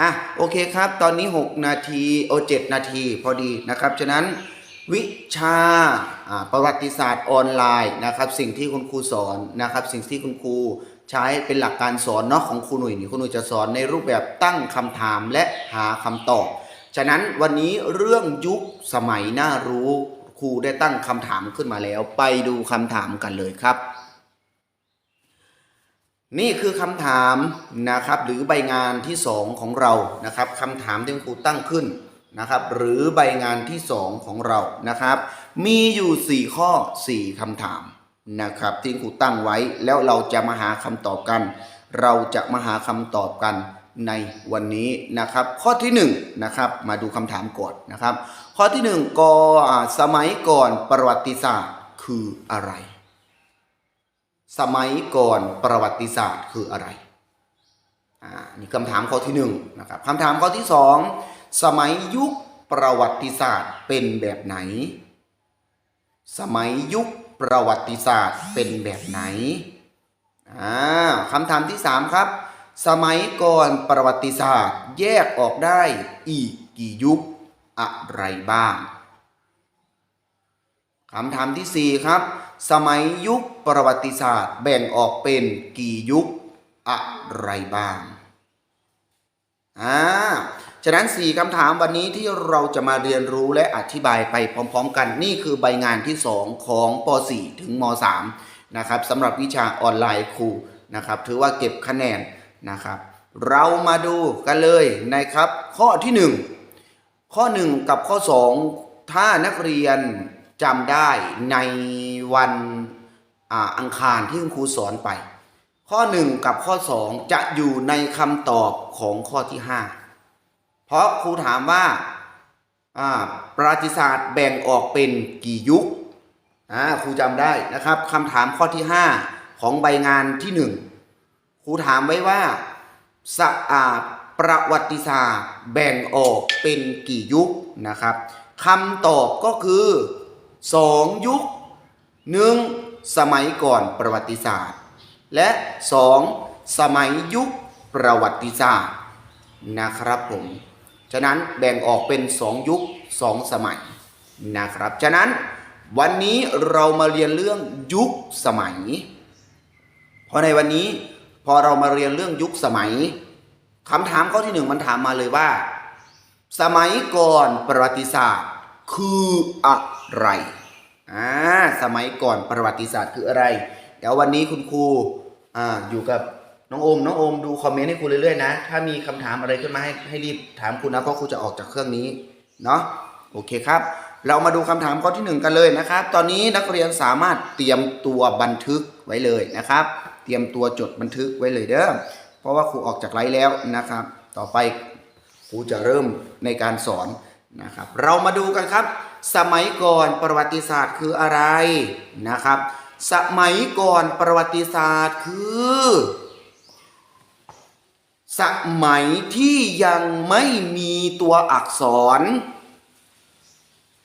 อะโอเคครับตอนนี้ 6 นาทีโอเจ็ดนาทีพอดีนะครับ ฉะนั้นวิชาประวัติศาสตร์ออนไลน์นะครับสิ่งที่คุณครูสอนนะครับสิ่งที่คุณครูใช้เป็นหลักการสอนเนาะของครูหนุ่ยนี่ครูหนุ่ยจะสอนในรูปแบบตั้งคำถามและหาคำตอบ ฉะนั้นวันนี้เรื่องยุคสมัยน่ารู้ครูได้ตั้งคำถามขึ้นมาแล้ว ไปดูคำถามกันเลยครับ นี่คือคำถามนะครับหรือใบงานที่สองของเรานะครับคำถามที่ครูตั้งขึ้นนะครับ หรือใบงานที่สองของเรานะครับ มีอยู่ 4 ข้อ 4คำถามนะครับ ที่ครูตั้งไว้แล้วเราจะมาหาคำตอบกัน เราจะมาหาคำตอบกันในวันนี้นะครับ ข้อที่1นงนะครับมาดูคำถามก่อนนะครับ ข้อที่1นงก็อ่าสมัยก่อนประวัติศาสตร์คืออะไร สมัยก่อนประวัติศาสตร์คืออะไรอ่านี่คำถามข้อที่หนึ่งนะครับคำถามข้อที่สองสมัยยุคประวัติศาสตร์เป็นแบบไหน สมัยยุคประวัติศาสตร์เป็นแบบไหนอ่าคำถามที่สามครับ สมัยก่อนประวัติศาสตร์แยกออกได้อีกกี่ยุคอะไรบ้างคำถามที่4ครับ สมัยยุคประวัติศาสตร์แบ่งออกเป็นกี่ยุคอะไรบ้างอ่าฉะนั้น 4คำถามวันนี้ที่เราจะมาเรียนรู้และอธิบายไปพร้อม ๆ กันนี่คือใบงานที่ 2 ของป .4 ถึงม .3 นะครับสำหรับวิชาออนไลน์ครูนะครับถือว่าเก็บคะแนนนะครับ เรามาดูกันเลยนะครับ ข้อที่ 1 ข้อ 1 กับข้อ 2 ถ้านักเรียน จำได้ในวันอ,อังคารที่คุณครูสอนไป ข้อ 1 กับข้อ 2 จะอยู่ในคำตอบของข้อที่ 5 เพราะครูถามว่าประวัติศาสตร์แบ่งออกเป็นกี่ยุคครูจำได้นะครับคำถามข้อที่ 5 ของใบงานที่ 1 ครูถามไว้ว่าสะอาดประวัติศาสตร์แบ่งออกเป็นกี่ยุคนะครับคำตอบก็คือ 2ยุค 1. สมัยก่อนประวัติศาสตร์ และ 2. สมัยยุคประวัติศาสตร์นะครับผม ฉะนั้นแบ่งออกเป็น2ยุค2สมัยนะครับ ฉะนั้นวันนี้เรามาเรียนเรื่องยุคสมัย เพราะในวันนี้พอเรามาเรียนเรื่องยุคสมัยคำถามข้อที่หนึ่งมันถามมาเลยว่า สมัยก่อนประวัติศาสตร์ คืออะ ไรอ่าสมัยก่อนประวัติศาสตร์คืออะไร เดี๋ยววันนี้คุณครูอ่าอยู่กับน้องโอมน้องโอมดูคอมเมนต์ให้ครูเรื่อยๆนะ ถ้ามีคำถามอะไรขึ้นมาให้ให้รีบถามครูนะเพราะครูจะออกจากเครื่องนี้เนาะโอเคครับ เรามาดูคำถามข้อที่หนึ่งกันเลยนะครับ ตอนนี้นักเรียนสามารถเตรียมตัวบันทึกไว้เลยนะครับ เตรียมตัวจดบันทึกไว้เลยเด้อเพราะว่าครูออกจากไลฟ์แล้วนะครับ ต่อไปครูจะเริ่มในการสอน นะครับเรามาดูกันครับ สมัยก่อนประวัติศาสตร์คืออะไรนะครับ สมัยก่อนประวัติศาสตร์คือ สมัยที่ยังไม่มีตัวอักษร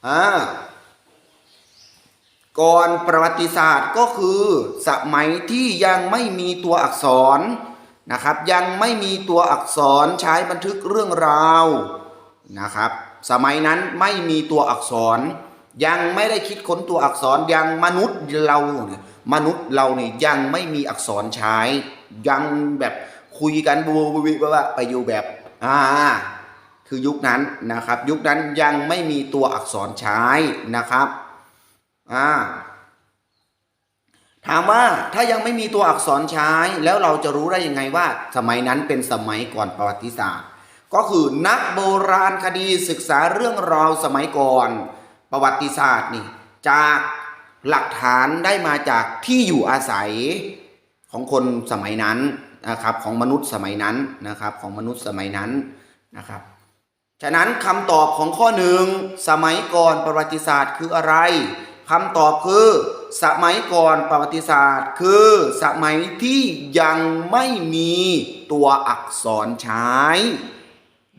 อ่าก่อนประวัติศาสตร์ก็คือ สมัยที่ยังไม่มีตัวอักษรนะครับ ยังไม่มีตัวอักษรใช้บันทึกเรื่องราวนะครับ สมัยนั้นไม่มีตัวอักษร ยังไม่ได้คิดค้นตัวอักษรยังมนุษย์เราเนี่ยมนุษย์เราเนี่ยยังไม่มีอักษรใช้ ยังแบบคุยกันบูบวิว่าไปอยู่แบบอ่าคือยุคนั้นนะครับ ยุคนั้นยังไม่มีตัวอักษรใช้นะครับอ่าถามว่าถ้ายังไม่มีตัวอักษรใช้ แล้วเราจะรู้ได้ยังไงว่า สมัยนั้นเป็นสมัยก่อนประวัติศาสตร์ ก็คือนักโบราณคดีศึกษาเรื่องราวสมัยก่อน ประวัติศาสตร์นี่จากหลักฐานได้มาจากที่อยู่อาศัยของคนสมัยนั้นนะครับของมนุษย์สมัยนั้นนะครับของมนุษย์สมัยนั้นนะครับฉะนั้นคำตอบของข้อหนึ่งสมัยก่อนประวัติศาสตร์คืออะไรคำตอบคือสมัยก่อนประวัติศาสตร์ คือสมัยที่ยังไม่มีตัวอักษรใช้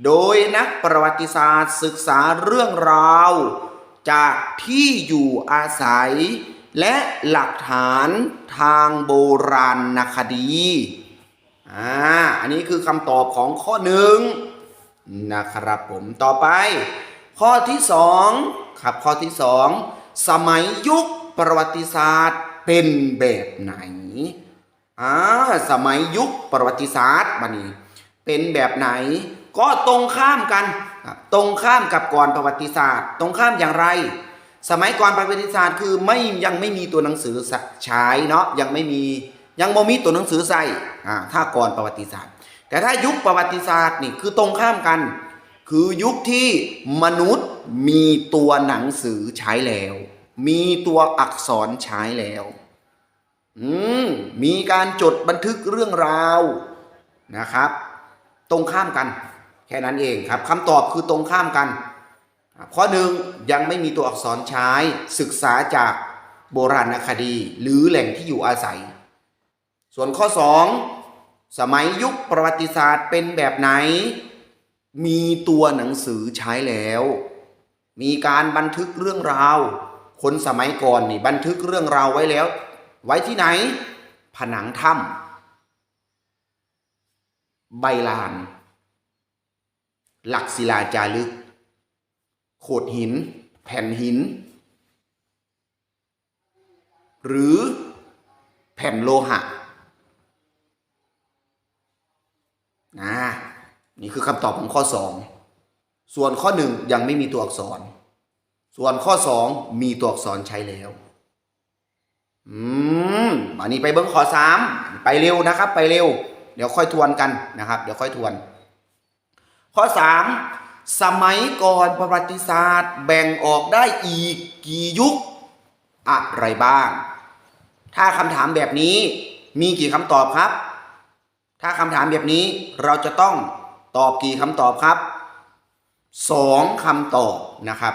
โดยนักประวัติศาสตร์ศึกษาเรื่องราว จากที่อยู่อาศัย และหลักฐานทางโบราณคดี อ่า อันนี้คือคำตอบของข้อหนึ่งนะครับผมต่อไป ข้อที่สองครับข้อที่สองสมัยยุคประวัติศาสตร์เป็นแบบไหนอ่าสมัยยุคประวัติศาสตร์บันนี้เป็นแบบไหน ก็ตรงข้ามกัน ตรงข้ามกับก่อนประวัติศาสตร์ ตรงข้ามอย่างไร สมัยก่อนประวัติศาสตร์คือไม่ยังไม่มีตัวหนังสือใช้เนาะยังไม่มียังโมมีตัวหนังสือใส่ถ้าก่อนประวัติศาสตร์ แต่ถ้ายุคประวัติศาสตร์นี่คือตรงข้ามกัน คือยุคที่มนุษย์มีตัวหนังสือใช้แล้ว มีตัวอักษรใช้แล้วมมีการจดบันทึกเรื่องราวนะครับ ตรงข้ามกัน แค่นั้นเองครับคำตอบคือตรงข้ามกัน ข้อหนึ่งยังไม่มีตัวอักษรใช้ศึกษาจากโบราณคดี หรือแหล่งที่อยู่อาศัย ส่วนข้อสองสมัยยุคประวัติศาสตร์เป็นแบบไหน มีตัวหนังสือใช้แล้ว มีการบันทึกเรื่องราว คนสมัยก่อนนี่บันทึกเรื่องราวไว้แล้ว ไว้ที่ไหน ผนังถ้ำใบลาน หลักศิลาจารึก โขดหิน แผ่นหิน หรือแผ่นโลหะนะนี่คือคำตอบของข้อ 2 ส่วนข้อ 1 ยังไม่มีตัวอักษร ส่วนข้อ 2 มีตัวอักษรใช้แล้ว อืมอันนี้ไปเบิ้งข้อ 3 ไปเร็วนะครับ ไปเร็ว เดี๋ยวค่อยทวนกันนะครับ เดี๋ยวค่อยทวน ข้อ 3 สมัยก่อนประวัติศาสตร์ แบ่งออกได้อีกกี่ยุคอะไรบ้าง ถ้าคำถามแบบนี้มีกี่คำตอบครับ ถ้าคำถามแบบนี้เราจะต้องตอบกี่คำตอบครับสองคำตอบนะครับ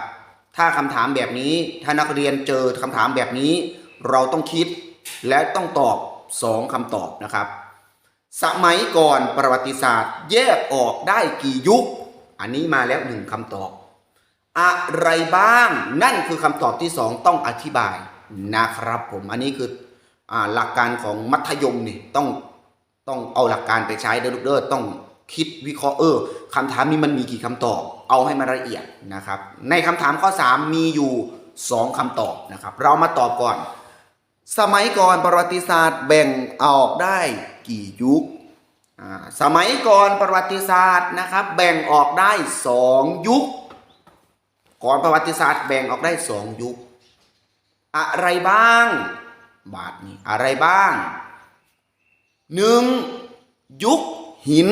ถ้าคำถามแบบนี้ถ้านักเรียนเจอคำถามแบบนี้ เราต้องคิดและต้องตอบสองคำตอบนะครับ สมัยก่อนประวัติศาสตร์ แยกออกได้กี่ยุค อันนี้มาแล้วหนึ่งคำตอบ อะไรบ้างนั่นคือคำตอบที่สองต้องอธิบายนะครับผมอันนี้คืออหลักการของมัธยมนี่ต้องต้องเอาหลักการไปใช้เด้อลูกเด้อต้องคิดวิเคราะห์เออคำถามนี้มันมีกี่คำตอบ เอาให้มันละเอียดนะครับ ในคำถามข้อ 3 มีอยู่ 2คำตอบนะครับ เรามาตอบก่อน สมัยก่อนประวัติศาสตร์แบ่งออกได้กี่ยุค สมัยก่อนประวัติศาสตร์นะครับ แบ่งออกได้สองยุค ก่อนประวัติศาสตร์แบ่งออกได้สองยุค อะไรบ้าง บาทนี้อะไรบ้างหนึ่งยุคหิน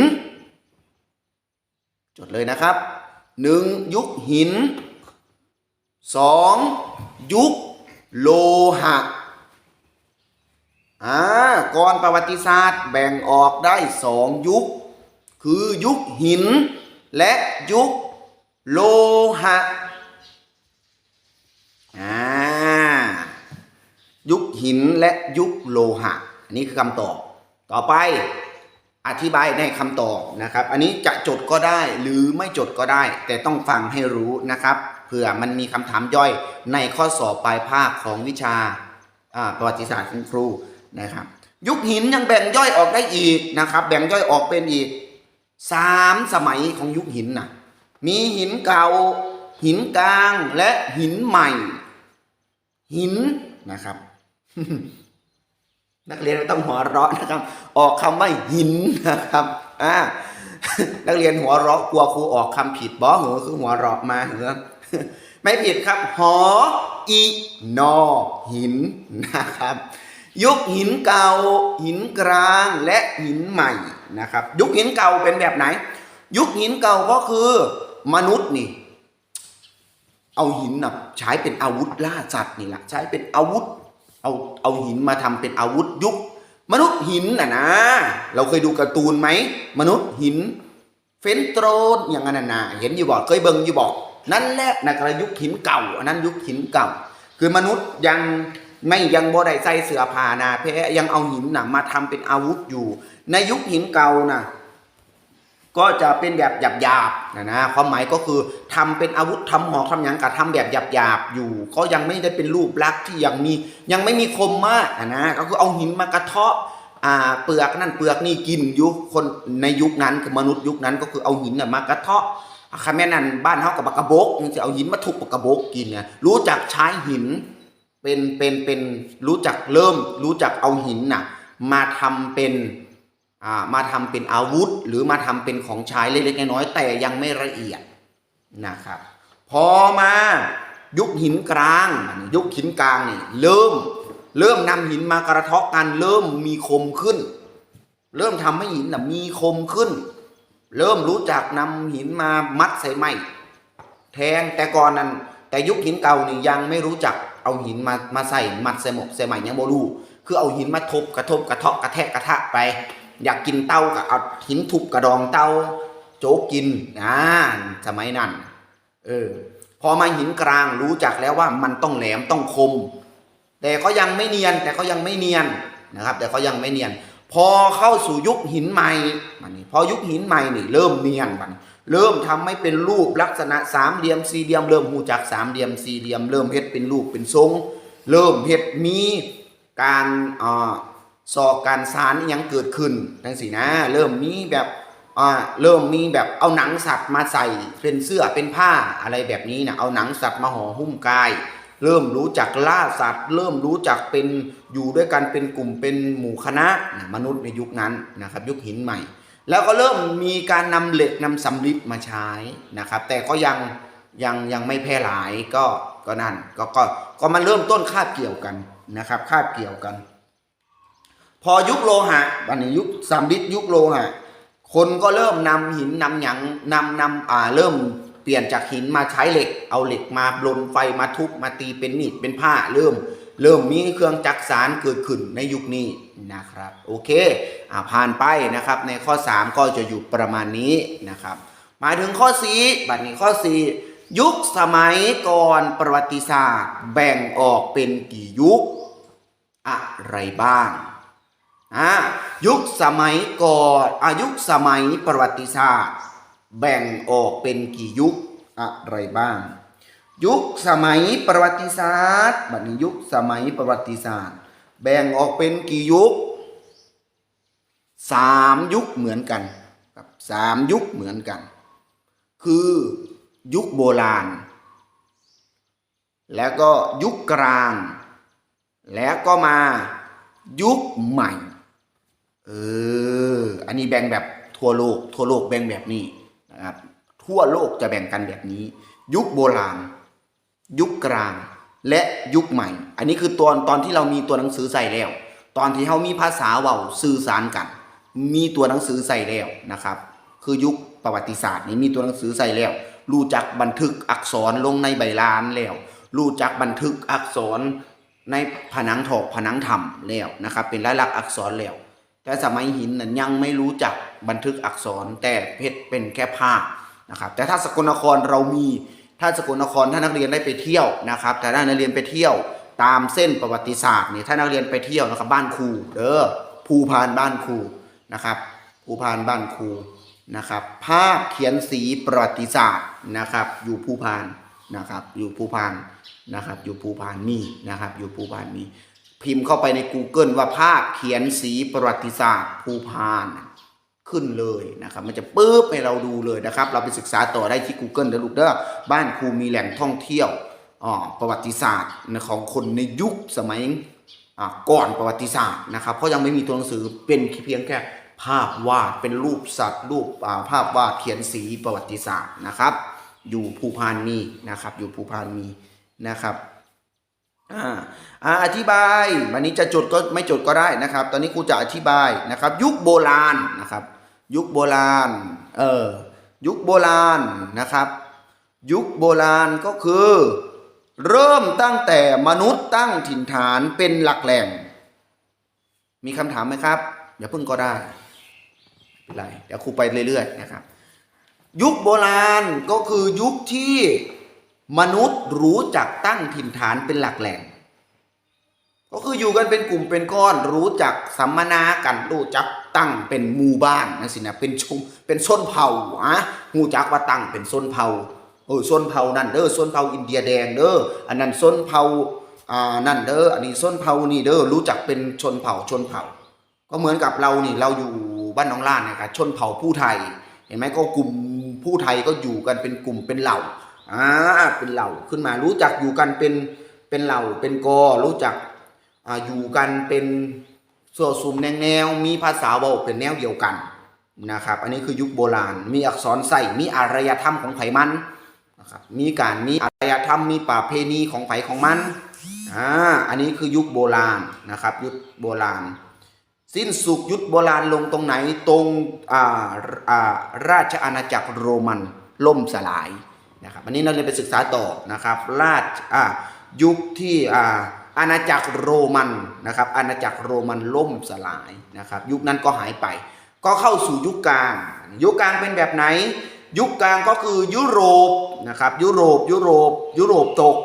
จดเลยนะครับหนึ่งยุคหินสองยุคโลหะ อ่าก่อนประวัติศาสตร์แบ่งออกได้สองยุค คือยุคหิน และยุคโลหะอ่ายุคหินและยุคโลหะ อันนี้คือคำตอบ ต่อไปอธิบายในคำตอบนะครับ อันนี้จะจดก็ได้หรือไม่จดก็ได้ แต่ต้องฟังให้รู้นะครับเผื่อมันมีคำถามย่อยในข้อสอบปลายภาคของวิชาประวัติศาสตร์ของครู นะครับ ยุคหินยังแบ่งย่อยออกได้อีกนะครับ แบ่งย่อยออกเป็นอีกสามสมัยของยุคหินนะมีหินเก่า หินกลางและหินใหม่ หินนะครับนักเรียนไม่ต้องหัวเราะนะครับ ออกคำว่าหินนะครับอ่านักเรียนหัวเราะกลัวครูออกคำผิดบอเหรอคือหัวเราะมาเหรอไม่ผิดครับ หออีนอหินนะครับ ยุคหินเก่าหินกลางและหินใหม่นะครับ ยุคหินเก่าเป็นแบบไหน ยุคหินเก่าก็คือมนุษย์นี่ เอาหินนะใช้เป็นอาวุธล่าสัตว์นี่แหละใช้เป็นอาวุธเอาเอาหินมาทำเป็นอาวุธยุค มนุษย์หินน่ะนะ เราเคยดูการ์ตูนไหมมนุษย์หิน เฟนโตรนอย่างนั้นนะนะเห็นอยู่บอกเคยเบิ่งอยู่บอกนั่นแหละนะกระยุคหินเก่าอันนั้นยุคหินเก่า คือมนุษย์ยัง ไม่ยังบ่ได้ใส่เสื้อผ้านาแพ้ยังเอาหินน่ะมาทำเป็นอาวุธอยู่ ในยุคหินเก่าน่ะก็จะเป็นแบบหยาบๆนะนะความหมายก็คือทำเป็นอาวุธทำหอกทำหยังกับทำแบบหยาบๆอยู่ ก็ยังไม่ได้เป็นรูปลักษณ์ที่ยังมียังไม่มีคมมากนะนะก็คือเอาหินมากระเทาะเปลือกนั่นเปลือกนี่กินอยู่คนในยุคนั้นคือมนุษย์ยุคนั้นก็คือเอาหินมากระเทาะคาแม่นั่นบ้านเฮากับกระบกจะเอาหินมาทุบปากกระบกกินเนี่ยรู้จักใช้หิน เป็นเป็นเป็นรู้จักเริ่มรู้จักเอาหินน่ะมาทำเป็นอ่ามาทำเป็นอาวุธ หรือมาทำเป็นของใช้เล็กๆน้อยๆแต่ยังไม่ละเอียดนะครับ พอมายุคหินกลาง ยุคหินกลางนี่เริ่มเริ่มนำหินมากระเทาะกันเริ่มมีคมขึ้น เริ่มทำให้หินน่ะมีคมขึ้น เริ่มรู้จักนำหินมามัดใส่ไม้แทงแต่ก่อนนั้นแต่ยุคหินเก่านี่ยังไม่รู้จัก เอาหินมามาใส่มัดใส่หมกใส่ไม้ยังบ่รู้คือเอาหินมาทบกระทบกระเทาะกระแทกกระทะไป อยากกินเต้าก็เอาหินทุบกระดองเต้า โจกกินอ่าสมัยนั้นเออพอมาหินกลางรู้จักแล้วว่ามันต้องแหลมต้องคม แต่ก็ยังไม่เนียนแต่ก็ยังไม่เนียนนะครับ แต่ก็ยังไม่เนียน พอเข้าสู่ยุคหินใหม่มันนี่พอยุคหินใหม่นี่เริ่มเนียนมัน เริ่มทำให้เป็นรูปลักษณะสามเหลี่ยมสี่เหลี่ยมเริ่มหูจักสามเหลี่ยมสี่เหลี่ยม เริ่มเฮ็ดเป็นรูปเป็นทรง เริ่มเฮ็ดมีการอ่าสอกการสารยังเกิดขึ้นทั้งสินะ เริ่มมีแบบอ่าเริ่มมีแบบเอาหนังสัตว์มาใส่เป็นเสื้อเป็นผ้าอะไรแบบนี้นะเอาหนังสัตว์มาห่อหุ้มกาย เริ่มรู้จักล่าสัตว์ เริ่มรู้จักเป็นอยู่ด้วยกันเป็นกลุ่มเป็นหมู่คณะนะมนุษย์ในยุคนั้นนะครับ ยุคหินใหม่ แล้วก็เริ่มมีการนำเหล็กนำสำริดมาใช้นะครับ แต่ก็ยังยังยังไม่แพร่หลายก็ก็นั่นก็ก็ก็มาเริ่มต้นคาบเกี่ยวกันนะครับคาบเกี่ยวกัน พอยุคโลหะวันนี้ยุคสำริดยุคโลหะคนก็เริ่มนำหินนำหยังนำนำอ่าเริ่มเปลี่ยนจากหินมาใช้เหล็ก เอาเหล็กมาลนไฟมาทุบมาตีเป็นมีดเป็นผ้าเริ่ม เริ่มมีเครื่องจักสารเกิดขึ้นในยุคนี้นะครับโอเคอ่าผ่านไปนะครับในข้อ 3 ก็จะอยู่ประมาณนี้นะครับมาถึงข้อ4บัดนี้ข้อ 4 ยุคสมัยก่อนประวัติศาสตร์ แบ่งออกเป็นกี่ยุคอะไรบ้างอ่ายุคสมัยก่อนอายุสมัยประวัติศาสตร์ แบ่งออกเป็นกี่ยุคอะไรบ้าง ยุคสมัยประวัติศาสตร์บัดนี้ยุคสมัยประวัติศาสตร์ แบ่งออกเป็นกี่ยุคสามยุคเหมือนกันครับสามยุคเหมือนกัน คือยุคโบราณ แล้วก็ยุคกลาง แล้วก็มายุคใหม่เอออันนี้แบ่งแบบทั่วโลกทั่วโลกแบ่งแบบนี้นะครับทั่วโลกจะแบ่งกันแบบนี้ ยุคโบราณ ยุคกลางและยุคใหม่ อันนี้คือตอนตอนที่เรามีตัวหนังสือใส่แล้ว ตอนที่เรามีภาษาเว้าสื่อสารกัน มีตัวหนังสือใส่แล้วนะครับ คือยุคประวัติศาสตร์นี้มีตัวหนังสือใส่แล้ว รู้จักบันทึกอักษรลงในใบลานแล้ว รู้จักบันทึกอักษรในผนังถอกผนังถ้ำแล้วนะครับ เป็นลายลักษณ์อักษรแล้ว แต่สมัยหินนั้นยังไม่รู้จักบันทึกอักษรแต่เพชรเป็นแค่ภาพนะครับ แต่ถ้าสกลนครเรามี ถ้าสกลนครถ้านักเรียนได้ไปเที่ยวนะครับแต่ถ้านักเรียนไปเที่ยวตามเส้นประวัติศาสตร์เนี่ยถ้านักเรียนไปเที่ยวนะครับบ้านครูเด้อภูพานบ้านครูนะครับภูพานบ้านครูนะครับ ภาพเขียนสีประวัติศาสตร์นะครับ อยู่ภูพานนะครับ อยู่ภูพานนะครับ อยู่ภูพานมีนะครับ อยู่ภูพานมีพิมพ์เข้าไปใน Google ว่าภาพเขียนสีประวัติศาสตร์ภูพาน ขึ้นเลยนะครับมันจะปุ๊บให้เราดูเลยนะครับ เราไปศึกษาต่อได้ที่ Google เด้อลูกเด้อบ้านครูมีแหล่งท่องเที่ยวอ่อประวัติศาสตร์ของคนในยุคสมัยอ่าก่อนประวัติศาสตร์นะครับ เพราะยังไม่มีตัวหนังสือเป็นเพียงแค่ภาพวาดเป็นรูปสัตว์ รูปภาพวาดเขียนสีประวัติศาสตร์นะครับ อยู่ภูพานมีนะครับ อยู่ภูพานมีนะครับ อ่าอธิบายวันนี้จะจดก็ไม่จดก็ได้นะครับ ตอนนี้ครูจะอธิบายนะครับ ยุคโบราณนะครับ ยุคโบราณเออยุคโบราณนะครับ ยุคโบราณก็คือ เริ่มตั้งแต่มนุษย์ตั้งถิ่นฐานเป็นหลักแหล่ง มีคำถามไหมครับ อย่าเพิ่งก็ได้ไม่เป็นไรเดี๋ยวครูไปเรื่อยๆนะครับ ยุคโบราณก็คือยุคที่ มนุษย์รู้จักตั้งถิ่นฐานเป็นหลักแหล่ง ก็คืออยู่กันเป็นกลุ่มเป็นก้อน รู้จักสัมมนากันรู้จักตั้งเป็นหมู่บ้านนั่นสินะเป็นชมเป็นส้นเผ่าอะหูจักว่าตั้งเป็นส้นเผ่าเออส้นเผ่านั่นเด้อส้นเผ่าอินเดียแดงเด้ออันนั้นส้นเผ่าอ่านั่นเด้ออันนี้ส้นเผ่านี่เด้อรู้จักเป็นชนเผ่าชนเผ่า ก็เหมือนกับเรานี่เราอยู่บ้านหน้องล้านนะครับชนเผ่าผู้ไทย เห็นไหมก็กลุ่มผู้ไทยก็อยู่กันเป็นกลุ่มเป็นเหล่า อ่าเป็นเหล่าขึ้นมารู้จักอยู่กันเป็นเป็นเหล่าเป็นกอรู้จักอ่าอยู่กันเป็นส่วนสุมแนวมีภาษาเว้าเป็นแนวเดียวกันนะครับอันนี้คือยุคโบราณ มีอักษรใส่มีอารยธรรมของไผมันนะครับมีการมีอารยธรรมมีประเพณีของไผของมันอ่าอันนี้คือยุคโบราณนะครับยุคโบราณ สิ้นสุดยุคโบราณลงตรงไหนตรงอ่าอ่าราชอาณาจักรโรมันล่มสลาย นะครับอันนี้เราเรียนไปศึกษาต่อนะครับราชอ่ายุคที่อ่าอาณาจักรโรมันนะครับอาณาจักรโรมันล่มสลายนะครับยุคนั้นก็หายไป ก็เข้าสู่ยุคกลาง ยุคกลางเป็นแบบไหน ยุคกลางก็คือยุโรปนะครับยุโรปยุโรป ยุโรปตก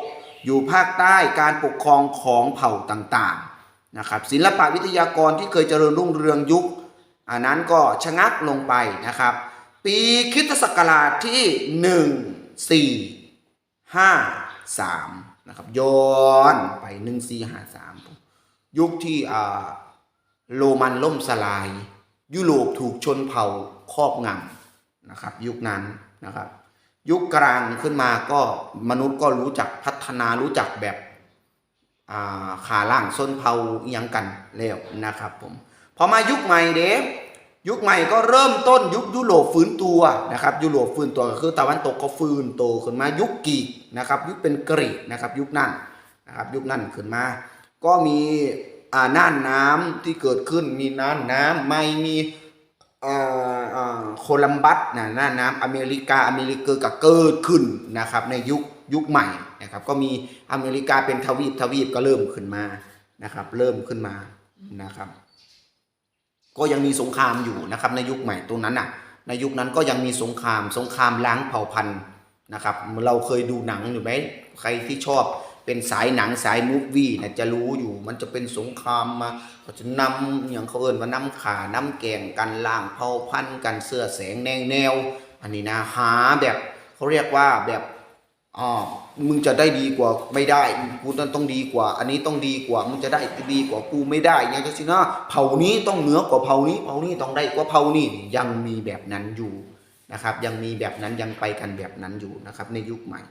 อยู่ภาคใต้การปกครองของเผ่าต่างๆนะครับศิลปะวิทยากรที่เคยเจริญรุ่งเรืองยุคอันนั้นก็ชะงักลงไปนะครับ ปีคริสตศักราชที่ 1453นะครับย้อนไป 1453 ยุคที่อ่าโรมันล่มสลาย ยุโรปถูกชนเผ่าครอบงำนะครับยุคนั้นนะครับ ยุคกลางขึ้นมาก็มนุษย์ก็รู้จักพัฒนารู้จักแบบอาขาล่างส้นเผาอหยังกันแล้วนะครับผมพอมายุคใหม่เด้ ยุคใหม่ก็เริ่มต้นยุคยุโรปฟื้นตัวนะครับยุโรปฟื้นตัวก็คือตะวันตกก็ฟื้นโตขึ้นมายุคกีกนะครับยุคเป็นกรีกนะครับยุคนั้นนะครับยุคนั้นขึ้นมา ก็มีอ่าน่านน้ำที่เกิดขึ้นมีน่านน้ำไม่มีอ่อเอ่อโคลัมบัสนะน้าน้ำอเมริกาอเมริกาก็เกิดขึ้นนะครับในยุคยุคใหม่นะครับก็มีอเมริกาเป็นทวีปทวีปก็เริ่มขึ้นมานะครับเริ่มขึ้นมานะครับ ก็ยังมีสงครามอยู่นะครับในยุคใหม่ตรงนั้นน่ะในยุคนั้นก็ยังมีสงครามสงครามล้างเผ่าพันธุ์นะครับเราเคยดูหนังอยู่ไหมใครที่ชอบเป็นสายหนังสายมูฟวี่นะจะรู้อยู่มันจะเป็นสงครามมาเขาจะนำอย่างเขาเอ่นว่าน้ำขาน้ำแกงกันล่างเผ่าพันธุ์กันเสื้อแสงแนวแนว อันนี้นะหาแบบเขาเรียกว่าแบบอ๋อ มึงจะได้ดีกว่าไม่ได้กูนั่นต้องดีกว่า อันนี้ต้องดีกว่ามึงจะได้ดีกว่ากูไม่ได้อย่างนี้สินะเผ่านี้ต้องเหนือกว่าเผ่านี้เผ่านี้ต้องได้กว่าเผ่านี้ยังมีแบบนั้นอยู่นะครับ ยังมีแบบนั้นยังไปกันแบบนั้นอยู่นะครับ ในยุคใหม่